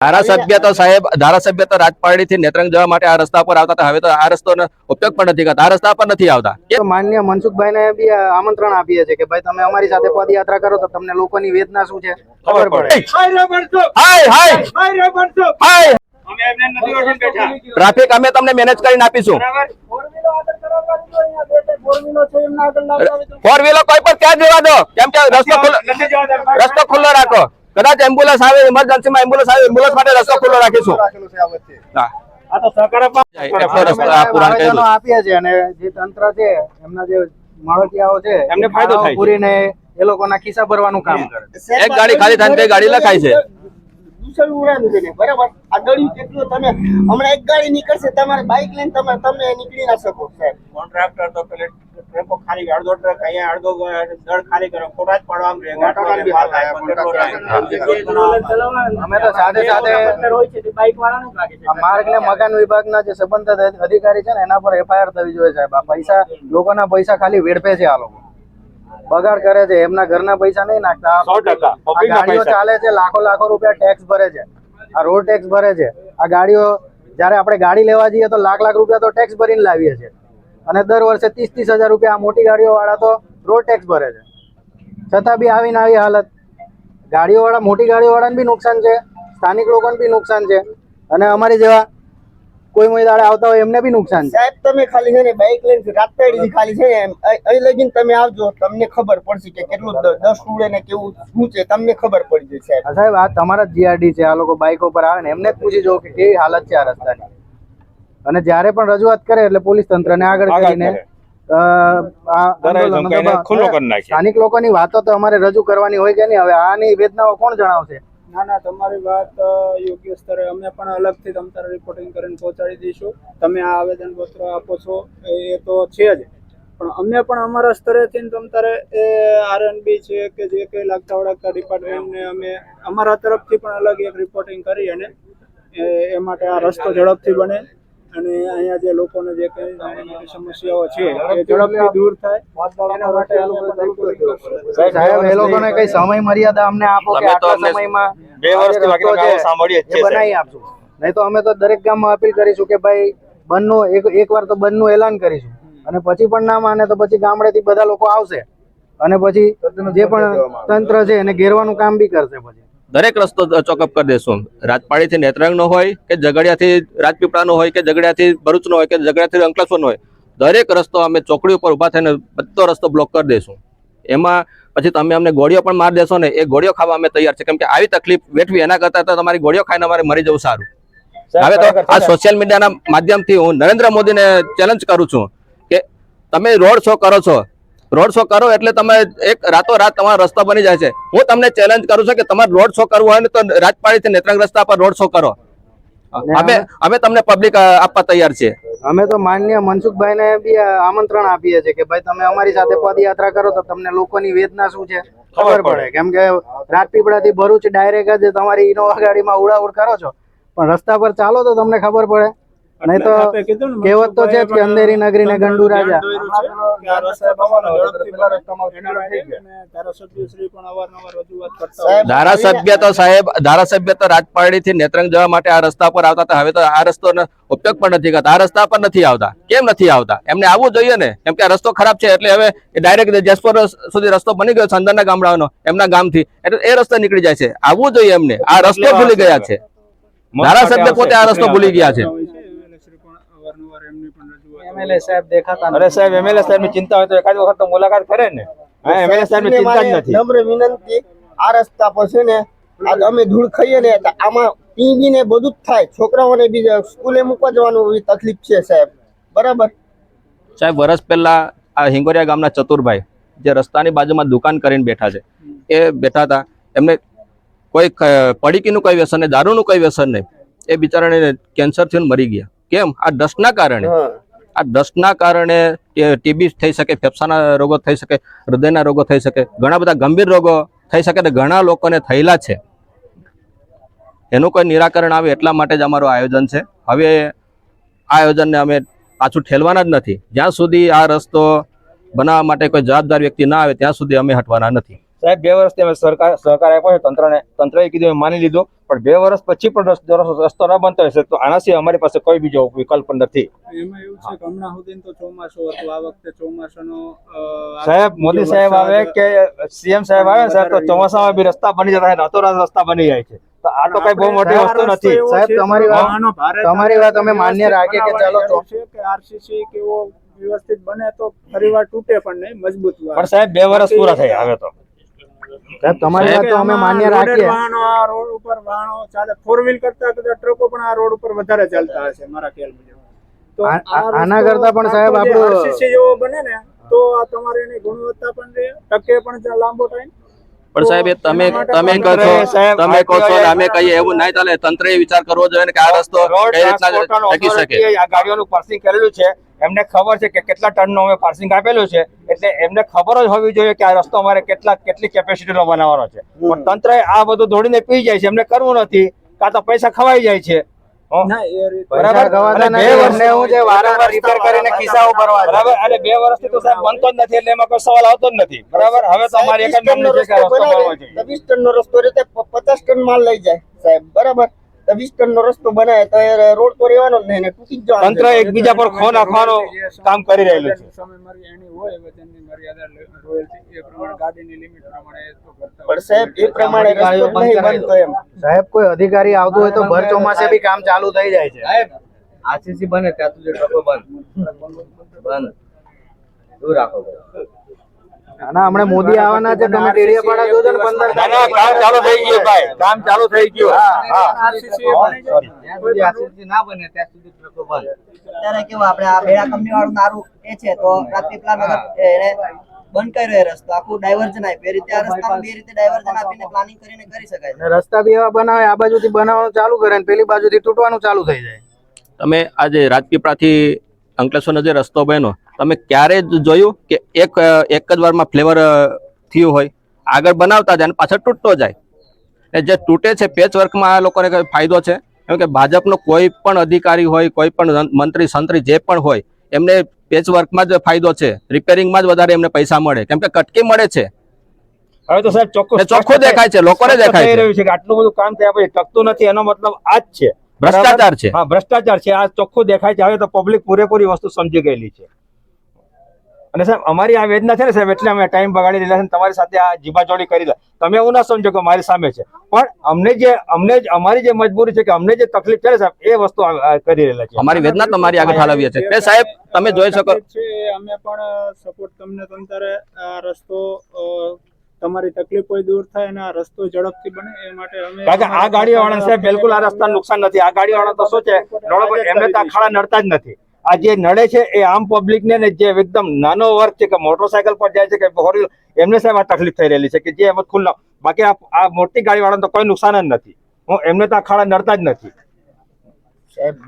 ધારાસભ્ય તો સાહેબ ધારાસભ્ય તો રાજપારડી થી નેત્રંગ જવા માટે આ રસ્તા પર આવતા હવે તો આ રસ્તોનો ઉપયોગ પણ નથી કરતા. આ રસ્તા પર નથી આવતા. માન્ય મનસુખભાઈ ને બી આમંત્રણ આપીએ છીએ કે ભાઈ તમે અમારી સાથે પદયાત્રા કરો તો તમને લોકોની વેદના શું છે? ખબર પડે. હાય હાય હાય. ટ્રાફિક અમે તમને મેનેજ કરીને આપીશું. ફોર વ્હીલર કોઈ પણ ત્યાં જવા દો. કેમ કે રસ્તો રસ્તો ખુલ્લો રાખો. કદાચ એમ્બ્યુલન્સ આવે ઇમરજન્સી માં એમ્બ્યુલન્સ આવે એમ્બ્યુલન્સ માટે રસ્તો ખુલ્લો રાખીશું હા. આ અને જે તંત્ર છે એમના જે મળતિયાઓ છે એમને ફાયદો થાય છે. પૂરીને એ લોકોના ખિસ્સા ભરવાનું કામ કરે એક ગાડી ખાલી થાય ગાડી લખાય છે દૂષણ ઉડાડવું છે ને, બરાબર? આ ગળ્યું કેટલું તમે હમણાં એક ગાડી નીકળશે તમારે બાઇક લઈને તમે તમે નીકળી ના શકો સાહેબ. કોન્ટ્રાક્ટર તો પેલે ટ્રેકો ખાલી અડધો ટ્રક અહીંયા અડધો દળ ખાલી કરો ખોટા જ કેટલો અમે તો સાથે સાથે છે માર્ગ ને મકાન વિભાગના જે સંબંધિત અધિકારી છે ને એના પર એફઆઈઆર થવી જોઈએ સાહેબ. આ પૈસા લોકોના પૈસા ખાલી વેડફે છે આ લોકો. બગાડ કરે છે. એમના ઘરના પૈસા નહીં નાખતા. આ 100% આ public ના ગાડીઓ ચાલે છે લાખો લાખો રૂપિયા ટેક્સ ભરે છે. આ રોડ ટેક્સ ભરે છે. આ ગાડીઓ જ્યારે આપણે ગાડી લેવા જઈએ તો લાખ લાખ રૂપિયા તો ટેક્સ ભરીને લાવીએ છીએ. અને દર વર્ષે ત્રીસ ત્રીસ હજાર રૂપિયા આ મોટી ગાડીઓ વાળા તો રોડ ટેક્સ ભરે છે. છતાં બી આવીને આવી હાલત. ગાડીઓ વાળા મોટી ગાડીઓ વાળાને બી નુકસાન છે. સ્થાનિક લોકોને બી નુકસાન છે. અને અમારી જેવા કોઈ મોઈ દાડે આવતા હોય એમને બી નુકસાન છે. સાહેબ તમે ખાલી છે ને બાઇક લઈને રાતપેડી ખાલી છે ને એમ. અહીં લગીને તમે આવજો તમને ખબર પડશે કે કેટલું દસ ઉડે ને કેવું શું છે તમને ખબર પડી જશે સાહેબ. આ સાહેબ આ તમારા જીઆરડી છે આ લોકો બાઇક પર આવે ને એમને જ પૂછી જો કે કેવી હાલત છે આ રસ્તાની. અને જ્યારે પણ રજૂઆત કરે એટલે પોલીસ તંત્રને આગળ આગળ કરીને. સ્થાનિક લોકોની વાતો તો અમારે રજૂ કરવાની હોય કે નહીં હવે આની વેદનાઓ કોણ જણાવશે? ના ના, તમારી વાત યોગ્ય સ્તરે. અમે પણ અલગથી તમ તારે રિપોર્ટિંગ કરીને પહોંચાડી દઈશું. તમે આ આવેદન પત્ર આપો છો, એ તો છે જ. પણ અમે પણ અમારા સ્તરેથી તમ તારે એ આરએનબી છે કે જે કંઈ લાગતા વળગતા ડિપાર્ટમેન્ટને અમે અમારા તરફથી પણ અલગ એક રિપોર્ટિંગ કરી અને એ માટે આ રસ્તો ઝડપથી બને. અને અહીંયા જે લોકોને જે કઈ નાની મોટી સમસ્યાઓ છે એ ઝડપથી દૂર થાય. એના માટે અમે પણ સાહેબ એ લોકોને કઈ સમય મર્યાદા અમને આપો કે આટલા સમયમાં બે વર્ષથી બાકી સાંભળીએ છીએ, બનાવી આપશું. નહીં તો અમે તો દરેક ગામમાં અપીલ કરીશું કે ભાઈ બંધનું એક એકવાર તો બંધનું એલાન કરીશું. અને પછી પણ ના માને તો પછી ગામડેથી બધા લોકો આવશે. અને પછી જે પણ તંત્ર છે એને ઘેરવાનું કામ બી કરશે પછી. દરેક રસ્તો ચોકઅપ કરી દેશું. રાજપાડીથી નેત્રંગનો નો હોય કે ઝઘડિયાથી રાજપીપળાનો હોય કે ઝઘડિયાથી ભરૂચનો હોય કે ઝઘડિયાથી અંકલેશ્વરનો હોય દરેક રસ્તો અમે ચોકડી ઉપર ઊભા થઈને બધો રસ્તો બ્લોક કરી દઈશું એમાં પછી તમે અમને ગોળીઓ પણ મારી દેશો ને એ ગોળીઓ ખાવા અમે તૈયાર છે કેમ કે આવી તકલીફ વેઠવી એના કરતાં તો તમારી ગોળીઓ ખાઈને અમારે મરી જવું સારું. હવે તો આ સોશિયલ મીડિયાના માધ્યમથી હું નરેન્દ્ર મોદીને ચેલેન્જ કરું છું કે તમે રોડ શો કરો છો રોડ શો કરો એટલે તમે એક રાતો રાત રસ્તા રસ્તો બની જાય છે. હું તમને ચેલેન્જ કરું છું કે તમારે રોડ શો કરવું હોય ને તો રાજપાડી થી નેત્રંગ રસ્તા પર રોડ શો કરો. અમે અમે તમને પબ્લિક આપવા તૈયાર છીએ. અમે તો માનનીય મનસુખભાઈ ને બી આમંત્રણ આપીએ છીએ કે ભાઈ તમે અમારી સાથે પદયાત્રા કરો તો તમને લોકોની વેદના શું છે? ખબર પડે. કેમ કે રાજપીપળા થી ભરૂચ ડાયરેક્ટ જ તમારી ઇનોવા ગાડીમાં ઉડાઉડ કરો છો. પણ રસ્તા પર ચાલો તો તમને ખબર પડે. નહીં તો કહેવત તો છે કે અંધેરી નગરી ને ગંડુ રાજા. ધારાસભ્ય તો સાહેબ ધારાસભ્ય તો રાજપારડી થી નેત્રંગ જવા માટે આ રસ્તા પર આવતા હતા. હવે તો આ રસ્તો ઉપયોગ પણ નથી કરતા. આ રસ્તા પર નથી આવતા. કેમ નથી આવતા? એમને આવવું જોઈએ ને. કેમ કે આ રસ્તો ખરાબ છે એટલે હવે ડાયરેક્ટ જસપોર સુધી રસ્તો બની ગયો છે અંદરના ગામડાઓનો એમના ગામથી. એટલે એ રસ્તો નીકળી જાય છે. આવવું જોઈએ એમને. આ રસ્તો ભૂલી ગયા છે. ધારાસભ્ય પોતે આ રસ્તો ભૂલી ગયા છે હોય છે. એમએલએ શ્રી પણ અવારનવાર એમની પણ રજૂઆત એમએલએ સાહેબ દેખાતા અરે સાહેબ એમએલએ સાહેબની ચિંતા હોય તો એકાદ વખત તો મુલાકાત કરે ને. હા એમએલએ સાહેબની ચિંતા જ નથી. નમ્ર વિનંતી આ રસ્તા પર છે ને અમે ધૂળ ખાઈએ ને આમાં પીવી ને બધું જ થાય. છોકરાઓને બી સ્કૂલે મૂકવા જવાનું એવી તકલીફ છે સાહેબ. બરાબર? સાહેબ વર્ષ પહેલા આ હિંગોરિયા ગામના ચતુરભાઈ જે રસ્તાની બાજુમાં દુકાન કરીને બેઠા છે એ બેઠા હતા. એમને કોઈ પડીકીનું કોઈ વ્યસન નહીં દારૂનું કોઈ વ્યસન નહીં. એ બિચારાને કેન્સર થઈને મરી ગયા. કેમ? આ ડસ્ટના કારણે. હા. આ ડસ્ટના કારણે ટીબી થઈ શકે, ફેફસાના રોગો થઈ શકે, હૃદયના રોગો થઈ શકે, ઘણા બધા ગંભીર રોગો થઈ શકે અને ઘણા લોકોને થયેલા છે. એનું કોઈ નિરાકરણ આવે એટલા માટે જ અમારું આયોજન છે. હવે આ આયોજનને અમે પાછું ઠેલવાના જ નથી. જ્યાં સુધી આ રસ્તો બનાવવા માટે કોઈ જવાબદાર વ્યક્તિ ના આવે, ત્યાં સુધી અમે હટવાના નથી. સાહેબ બે વર્ષથી અમે સરકાર સહકાર આપ્યો છે તંત્રને તંત્રએ કીધું અમે માની લીધું પણ બે વર્ષ પછી પણ રસ્તો ન બનતો હશે તો આના સિવાય અમારી પાસે કોઈ બીજો વિકલ્પ નથી. એમાં એવું છે કે હમણાં સુધી તો ચોમાસું હતું આ વખતે ચોમાસાનો સાહેબ મોદી સાહેબ આવે કે સીએમ સાહેબ આવે સાહેબ તો ચોમાસામાં બી રસ્તા બની જતા રાતોરાત રસ્તા બની જાય છે. તો આ તો કઈ બહુ મોટી વસ્તુ નથી. સાહેબ, તમારી વાત- તમારી વાત અમે માન્ય રાખીએ કે ચાલો કે આરસીસી કેવો વ્યવસ્થિત બને તો ફરીવાર તૂટે પણ નહીં મજબૂત પણ સાહેબ બે વર્ષ પૂરા થયા હવે તો. સાહેબ તમારી વાત તો અમે માન્ય રાખીએ. વાહનો આ રોડ ઉપર વાહનો ચાલે. ફોર વ્હીલ કરતા કદાચ ટ્રકો પણ આ રોડ ઉપર વધારે ચાલતા હશે મારા ખ્યાલ મુજબ. આના કરતા પણ સાહેબ આપણો જેવો બને ને તો આ તમારે એની ગુણવત્તા પણ રહે ટકે પણ લાંબો ટાઈમ પણ સાહેબ એ તમે તમે કહો તમે કહો છો અમે કહીએ એવું નહીં ચાલે તંત્રએ વિચાર કરવો જોઈએ ને કે આ રસ્તો કઈ રીતના ટકી શકે. આ ગાડીઓનું પાર્સિંગ કરેલું છે. એમને ખબર છે કે કેટલા નું અમે પાર્સિંગ આપેલું છે. એટલે એમને ખબર જ હોવી જોઈએ કે આ રસ્તો અમારે કેટલા કેટલી કેપેસિટીનો બનાવવાનો છે. પણ તંત્ર આ બધું દોડીને પી જાય છે. એમને કરવું નથી. કાં તો પૈસા ખવાઈ જાય છે. પચાસ ટન માલ લઈ જાય સાહેબ બરાબર? તો વીસ ટનનો રસ્તો બનાવે તો એ રોડ તો રહેવાનો જ નહીં ને તૂટી જ જવાનો તંત્ર એકબીજા પર ખો નાખવાનું કામ કરી રહેલું છે. સમય મર્યાદા એની હોય વજનની મર્યાદા રોયલ્ટી એ પ્રમાણે ગાડીની લિમિટ પ્રમાણે એ તો કરતા પણ સાહેબ એ પ્રમાણે રસ્તો નહીં બનતો એમ. સાહેબ કોઈ અધિકારી આવતું હોય તો ભર ચોમાસે બી કામ ચાલુ થઈ જાય છે. આરસીસી બને ત્યાં સુધી ટ્રકો બંધ. બંધ. દૂર રાખો. અને હમણે મોદી આવવાના છે તમે ડેડિયાપાડા જોજો ને પંદર ના ના કામ ચાલુ થઈ ગયું ભાઈ કામ ચાલુ થઈ ગયું. હા. આરસીસી ના બને ત્યાં સુધી ટ્રકો બંધ અત્યારે કેવું આપણે આ બેડા કંપની વાળું નારું એ છે તો પ્રાથમિક પ્લાન એને બંધ કર્યો એ રસ્તો આખું ડાયવર્ઝન આપે એ રીતે આ રસ્તામાં બે રીતે ડાયવર્ઝન આપીને પ્લાનિંગ કરીને કરી શકાય છે. રસ્તા બી એવા બનાવે આ બાજુથી બનાવવાનું ચાલુ કરે ને પેલી બાજુથી તૂટવાનું ચાલુ થઈ જાય. તમે આજે રાજપીપળાથી અંકલેશ્વરનો જે રસ્તો બન્યો તમે ક્યારે જોયું કે એક એક જ વારમાં ફ્લેવર થયું હોય? આગળ બનાવતા જાય અને પાછળ તૂટતો જાય. ને જે તૂટે છે પેચ વર્કમાં આ લોકોને ફાયદો છે? કેમ કે ભાજપનો કોઈ પણ અધિકારી હોય કોઈ પણ મંત્રી સંત્રી જે પણ હોય એમને પેચ વર્કમાં જ ફાયદો છે. રિપેરિંગમાં જ વધારે એમને પૈસા મળે. કેમ કે કટકી મળે છે. હવે તો સાહેબ ચોખ્ખું ચોખ્ખું દેખાય છે. લોકોને દેખાય રહ્યું છે કે આટલું બધું કામ થયા પછી ટકતું નથી. એનો મતલબ આ જ છે ભ્રષ્ટાચાર છે. હા ભ્રષ્ટાચાર છે. આ ચોખ્ખું દેખાય છે. હવે તો પબ્લિક પૂરેપૂરી વસ્તુ સમજી ગયેલી છે. અને સાહેબ અમારી આ વેદના છે ને સાહેબ એટલે અમે ટાઈમ બગાડી રહેલા છે તમારી સાથે આ જીબાજોડી કરી લે તમે એવું ના સમજો કે મારી સામે છે. પણ અમને જે અમને જ અમારી જે મજબૂરી છે કે અમને જે તકલીફ છે ને સાહેબ એ વસ્તુ કરી રહેલા છે અમારી વેદના તમારી આગળ ઠાલવીએ છે તે સાહેબ તમે જોઈ શકો. અમે પણ સપોર્ટ તમને તંત્રે આ રસ્તો તમારી તમારી તકલીફો દૂર થાય અને આ રસ્તો ઝડપથી બને એ માટે અમે કારણ કે આ ગાડીવાળા સાહેબ બિલકુલ આ રસ્તા નુકસાન નથી. આ ગાડીવાળા તો શું છે? એમને તો ખાડા નડતા જ નથી. આ જે નડે છે એ આમ પબ્લિક ને જે એકદમ નાનો વર્ગ છે કે મોટરસાયકલ પર જાય છે કે ફોર એમને સાહેબ આ તકલીફ થઈ રહેલી છે કે જે એમ જ ખુલ્લા. બાકી આ આ મોટી ગાડી વાળા તો કોઈ નુકસાન જ નથી. હું એમને તો ખાડા નડતા જ નથી.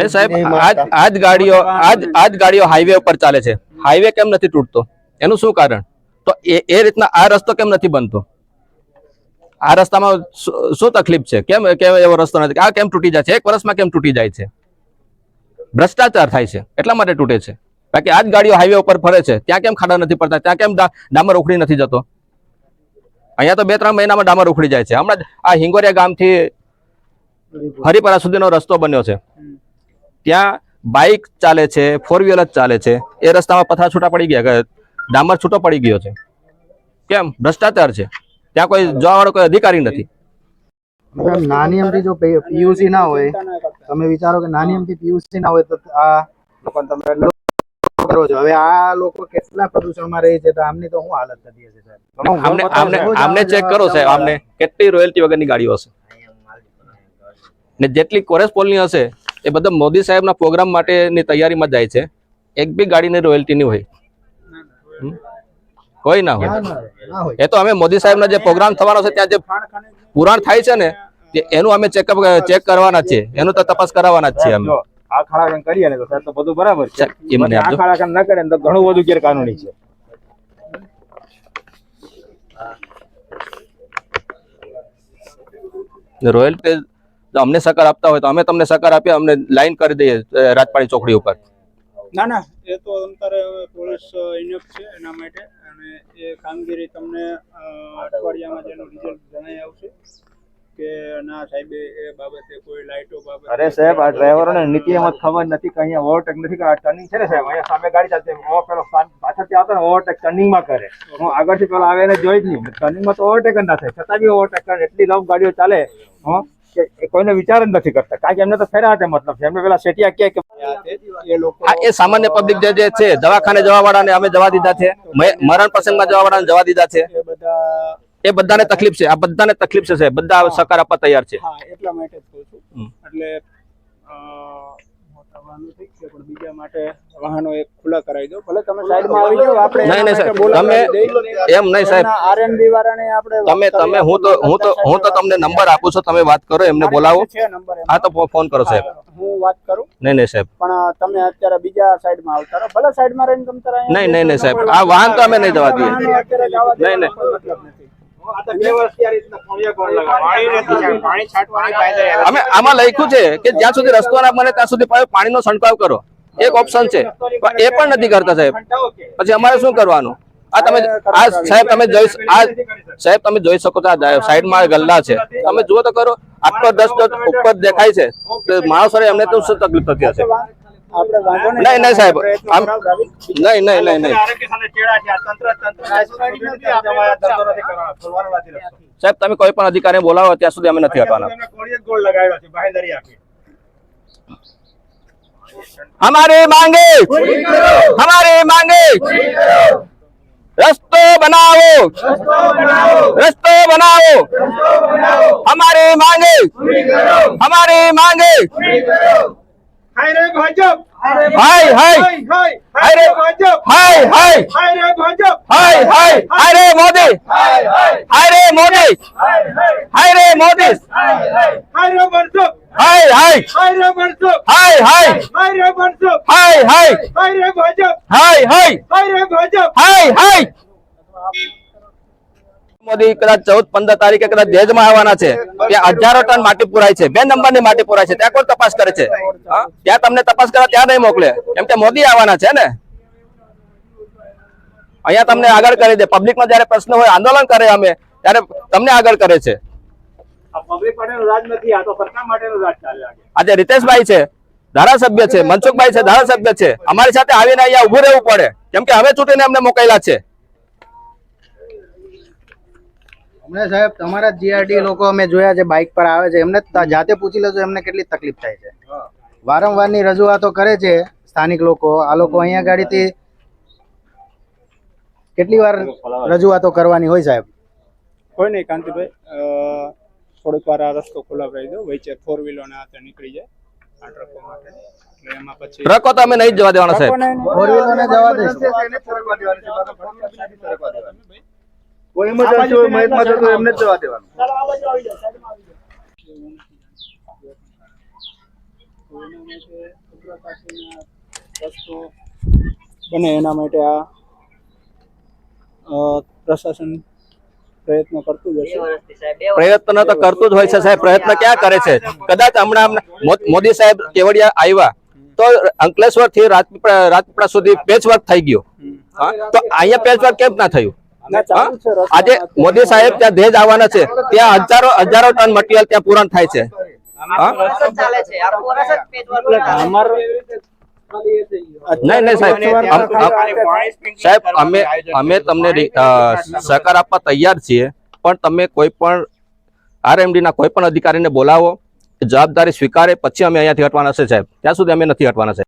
ને સાહેબ આજ આજ ગાડીઓ આજ આજ ગાડીઓ હાઈવે ઉપર ચાલે છે. હાઈવે કેમ નથી તૂટતો? એનું શું કારણ? તો એ એ રીતના આ રસ્તો કેમ નથી બનતો? આ રસ્તામાં શું શું તકલીફ છે? કેમ કેમ એવો રસ્તો નથી? આ કેમ તૂટી જાય છે? એક વર્ષમાં કેમ તૂટી જાય છે? ભ્રષ્ટાચાર થાય છે. એટલા માટે તૂટે છે. બાકી આજ ગાડીઓ હાઈવે ઉપર ફરે છે. ત્યાં કેમ ખાડા નથી પડતા? ત્યાં કેમ ડામર ઉખડી નથી જતો? અહીંયા તો બે ત્રણ મહિનામાં ડામર ઉખડી જાય છે. હમણાં આ હિંગોરિયા ગામથી હરિપરા સુધીનો રસ્તો બન્યો છે. ત્યાં બાઇક ચાલે છે ફોર વ્હીલર જ ચાલે છે. એ રસ્તામાં પથરા છૂટા પડી ગયા ડામર છૂટો પડી ગયો છે. કેમ? ભ્રષ્ટાચાર છે. ત્યાં કોઈ જોવાવાળો કોઈ અધિકારી નથી. નાની અમથી જો પીયુસી ના હોય તમે વિચારો કે નાની એમથી પીયુસી ના હોય તો આ લોકો તમે કરો છો હવે આ લોકો કેટલા પ્રદૂષણમાં રહે છે તો આમની તો હું હાલત થતી હશે સાહેબ? આમને આમને આમને ચેક કરો સાહેબ. આમને કેટલી રોયલ્ટી વગરની ગાડીઓ હશે? ને જેટલી કોરેસ્પોલની હશે એ બધા મોદી સાહેબના પ્રોગ્રામ માટેની તૈયારીમાં જાય છે. એક બી ગાડીની રોયલ્ટી નહીં હોય. કોઈ ના હોય. એ તો અમે મોદી સાહેબના જે પ્રોગ્રામ થવાનો છે ત્યાં જે પુરાણ થાય છે ને એનું અમે ચેકઅપ ચેક કરવાના છે એનું તો તપાસ કરાવવાના જ છે અમે. આ ખાડાકન કરીએ ને તો સાહેબ તો બધું બરાબર છે. સાહેબ, એ મને આ આપજો. ખાડા ના કરે ને તો ઘણું બધું ગેરકાનૂની છે. રોયલ્ટી જો અમને સકાર આપતા હોય તો અમે તમને સકાર આપીએ અમને લાઈન કરી દઈએ રાજપાડી ચોકડી ઉપર. ના ના એ તો અંતરે પોલીસ ઇનફ છે એના માટે. અને એ કામગીરી તમને અઠવાડિયામાં જેનું રિઝલ્ટ જણાઈ આવશે. કે ના સાહેબ એ બાબતે કોઈ લાઇટો બાબતે અરે સાહેબ આ ડ્રાઈવરોને નીતિ એમાં ખબર નથી કે અહીંયા ઓવરટેક નથી કે આ ટર્નિંગ છે ને સાહેબ? અહીંયા સામે ગાડી ચાલતી હોય, પેલો પાછળથી આવતો ને ઓવરટેક ટર્નિંગમાં કરે. હું આગળથી પેલો આવે એને જોઈ જ નહીં ટર્નિંગમાં તો ઓવરટેક જ ના થાય. છતાં બી ઓવરટેક કરે. એટલી લવ ગાડીઓ ચાલે હા કે કોઈને વિચાર જ નથી કરતા. કારણ કે એમને તો ફેરા હતા મતલબ છે. એમને પેલા સેટિયા કે એ લોકો આ એ સામાન્ય પબ્લિક જે જે છે દવાખાને જવા વાળાને અમે જવા દીધા છે. મરણ પ્રસંગમાં જવા વાળાને જવા દીધા છે. એ બધા એ બધાને તકલીફ છે. આ બધાને તકલીફ છે સાહેબ. બધા સહકાર આપવા તૈયાર છે. હા એટલા માટે જ કહું છું. એટલે વાહનો ઠીક છે પણ બીજા માટે વાહનો એક ખુલ્લા કરાવી દો. ભલે તમે સાઈડમાં આવી જાઓ આપણે નહીં, નહીં, સાહેબ. તમે- એમ નહીં સાહેબ. એમના વાળાને આપણે તમે તમે હું તો હું તો હું તો તમને નંબર આપું છું તમે વાત કરો એમને બોલાવો. છે નંબર એમનો. હા તો ફોન કરો સાહેબ. હું વાત કરું. નહીં નહીં સાહેબ. પણ તમે અત્યારે બીજા સાઈડમાં આવતા રહો. ભલે સાઈડમાં રહીને તમે નહીં, નહીં, નહીં, સાહેબ. આ વાહન તો અમે નહીં જવા દઈએ. વાહનો અત્યારે જવા નહીં, નહીં. મતલબ નથી. અમે આમાં લખ્યું છે કે જ્યાં સુધી રસ્તો ના બને ત્યાં સુધી પાણી- પાણીનો છંટકાવ કરો. એક ઓપ્શન છે. પણ એ પણ નથી કરતા સાહેબ. પછી અમારે શું કરવાનું? આ તમે આ સાહેબ તમે જોઈ આ સાહેબ તમે જોઈ શકો છો આ સાઈડમાં ગલ્લા છે. તમે જુઓ તો કરો. આટલો દસ ઉપર દેખાય છે. તો માણસોને એમને તો શું તકલીફ થતી હશે? નહીં, નહીં, સાહેબ. પ્રયત્નો આમ- કરાવડાવી. નહીં નહીં નહીં નહીં આરોગ્ય સાથે ચેડા છે આ તંત્ર તંત્ર તમારા ધંધો નથી કરવાનો ખોલવાનો નથી રસ્તો. સાહેબ તમે કોઈ પણ અધિકારી બોલાવો ત્યાં સુધી અમે નથી હટવાના એમને કોળીએ જ ગોળ લગાવ્યો છે બાંહેધરી આપી हमारी मांगे हमारी मांगे रस्तो बनाओ रस्तो बनाओ हमारी मांगे हमारी मांगे হাই রে ভাজব হাই হাই হাই হাই রে ভাজব হাই হাই হাই রে ভাজব হাই হাই হাই রে মোদি হাই হাই হাই রে মোদি হাই হাই হাই রে মোদি হাই হাই হাই রে ভাজব হাই হাই হাই রে ভাজব হাই হাই হাই রে ভাজব হাই হাই হাই রে ভাজব হাই হাই হাই রে ভাজব হাই হাই મોદી કદાચ ચૌદ પંદર તારીખે કદાચ દેજમાં આવવાના છે ત્યાં હજારો ટન માટી પુરાય છે બે નંબરની માટી પુરાય છે ત્યાં કોણ તપાસ કરે છે? ત્યાં તમને તપાસ કરવા ત્યાં નહીં મોકલે કેમ કે મોદી આવવાના છે ને? અહીંયા તમને આગળ કરી દે પબ્લિકમાં જયારે પ્રશ્ન હોય આંદોલન કરે અમે ત્યારે તમને આગળ કરે છે. પબ્લિક આજે રીતેશભાઈ છે ધારાસભ્ય છે મનસુખભાઈ છે ધારાસભ્ય છે અમારી સાથે આવીને અહીંયા ઉભું રહેવું પડે કેમ કે અમે ચૂંટીને અમને મોકલેલા છે. અમને સાહેબ તમારા જીઆરડી લોકો અમે જોયા છે બાઇક પર આવે છે. એમને જાતે પૂછી લેજો એમને કેટલી તકલીફ થાય છે. વારંવારની રજૂઆતો કરે છે સ્થાનિક લોકો. આ લોકો અહીંયા ગાડીથી કેટલી વાર રજૂઆતો કરવાની હોય સાહેબ? કોઈ નહીં કાંતિભાઈ. અ, થોડીક વાર આ રસ્તો ખોલાવડાવી દો વચ્ચે ફોર વ્હીલો ને આ નીકળી જાય આ ટ્રકો માટે. એટલે એમાં પછી ટ્રકો તો અમે નહીં જવા દેવાના સાહેબ. ફોર નહીં. ને જવા દઈશું. મહેકમાં જતો એમને જ જવા દેવાનું. બને એના માટે આ પ્રશાસન પ્રયત્ન કરતું જ હશે. પ્રયત્ન તો કરતું જ હોય છે સાહેબ. પ્રયત્ન ક્યાં કરે છે? કદાચ હમણાં મોદી સાહેબ કેવડિયા આવ્યા તો અંકલેશ્વરથી રાજપીપળા રાજપીપળા સુધી પેચવર્ક થઈ ગયો. હા? તો અહીંયા પેચવર્ક કેમ ના થયું. આજે મોદી સાહેબ ત્યાં ધેજ આવવાના છે. ત્યાં હજારો હજારો ટન મટીરિયલ ત્યાં પૂરણ થાય છે. છે. નહીં નહીં સાહેબ. સાહેબ અમે અમે તમને સહકાર આપવા તૈયાર છીએ પણ તમે કોઈ પણ આરએમડી ના કોઈ પણ અધિકારીને બોલાવો જવાબદારી સ્વીકારે પછી અમે અહીંયાથી હટવાના છે સાહેબ. ત્યાં સુધી અમે નથી હટવાના સાહેબ.